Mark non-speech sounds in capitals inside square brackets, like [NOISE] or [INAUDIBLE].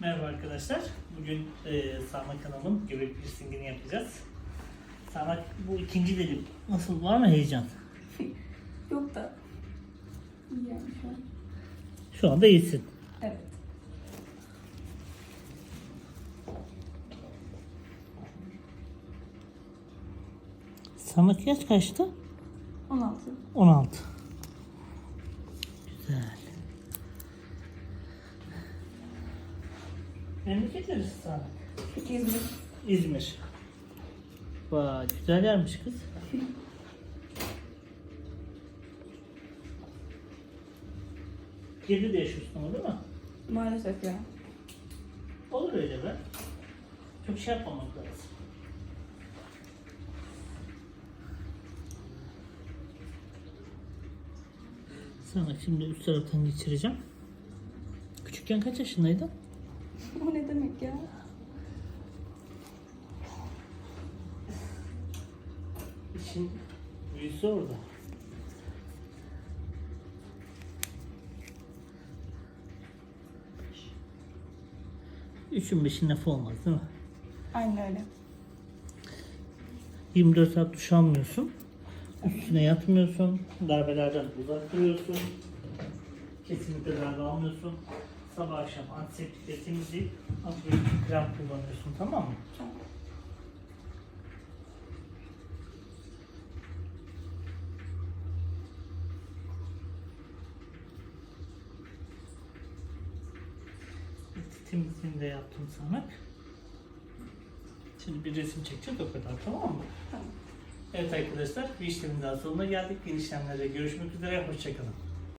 Merhaba arkadaşlar. Bugün e, Sarmak Hanım'ın göbek piercingini yapacağız. Sarmak bu ikinci dedim. Nasıl var mı heyecan? [LAUGHS] Yok da. İyi yani şu an. Şu anda iyisin. Evet. Sarmak yaş kaçtı? 16. 16. Güzel. Memleket neresi Sarmak? İzmir. İzmir. Vay güzel yermiş kız. [LAUGHS] Girdi de yaşıyorsun ama değil mi? Maalesef ya. Olur öyle be. Çok şey yapmamak lazım. Sana şimdi üst taraftan geçireceğim. Küçükken kaç yaşındaydın? [LAUGHS] O ne demek ya? İşin büyüsü orada. Üçün beşin lafı olmaz değil mi? Aynen öyle. 24 saat duş almıyorsun. Üstüne yatmıyorsun. Darbelerden uzak duruyorsun. Kesinlikle darbe almıyorsun. Sabah akşam antiseptikle temizleyip antibiyotik krem kullanıyorsun tamam mı? Tamam. Temizliğini de yaptım sana. Şimdi bir resim çekeceğiz o kadar tamam mı? Tamam. Evet arkadaşlar bir işlemin daha sonuna geldik. Yeni işlemlerde görüşmek üzere. Hoşçakalın.